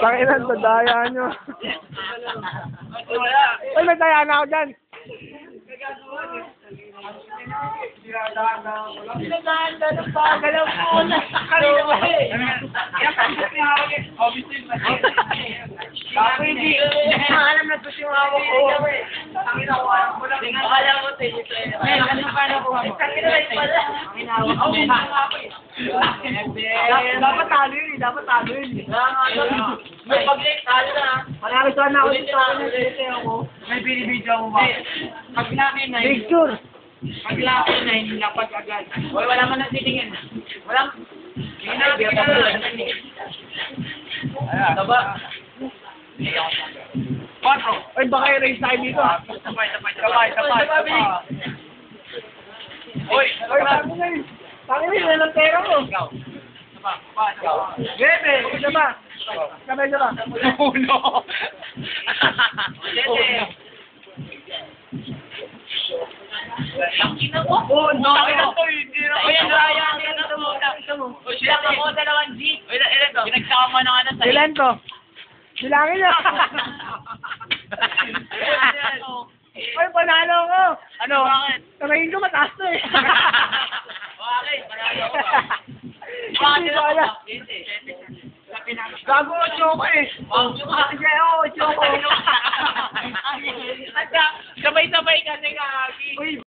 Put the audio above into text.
Tanginan, tadaya nyo. Wala. Ay, may taya na ako dyan. Pinaganda ng bagal ang muna. Kanina ba eh? Ako hindi. Alam na to yung hawak ko. Alam mo to Mel, ano pa na kuha mo? Kanina rin pala. Dapat talo yun eh, dapat talo yun eh. May pag-late talo na. Marami ako dito. na, ako. May binibidyo mo ba? Pag laki na, Picture. pag laki na, hindi lapag agad. Hoy, wala man nang titingin. Wala. Hindi na, hindi na. Taba. Quatro. Ay, baka i-raise tayo dito. ah. Sabay, sabay, sabay, sabay. sabay. Uy, Ay, bago na yun. Tangin yun, yan ang pera ko. Sabay, sabay, sabay. Bebe, isa ba? Sabay, isa ba? Uno. Ina mo. Oh, no, ito to, hindi na. Uy, ang raya niya na mo. Uy, siya ako dalawang G. Uy, ilan to? Pinagsama ng ano sa'yo. Ilan to? Bilangin niya. Ay, panalo ko. Ano? Bakit? Tamayin ko mataas to eh. Bakit? Panalo ko. Hindi ko alam. Gago choco eh. Sige, oo, choco. Sabay-sabay kasi nga, Agi.